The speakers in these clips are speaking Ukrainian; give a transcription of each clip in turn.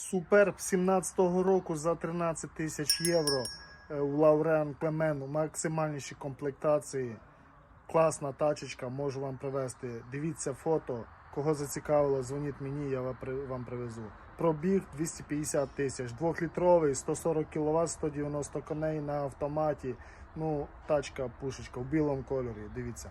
Суперб 17-го року за 13 тисяч євро е, у Лаурен Клемену. Максимальніші комплектації. Класна тачечка, можу вам привезти. Дивіться фото. Кого зацікавило, дзвоніть мені, я вам привезу. Пробіг 250 тисяч, двохлітровий, 140 кВт, 190 коней на автоматі. Ну, тачка, пушечка в білому кольорі. Дивіться.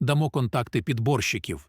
дамо контакти підборщиків.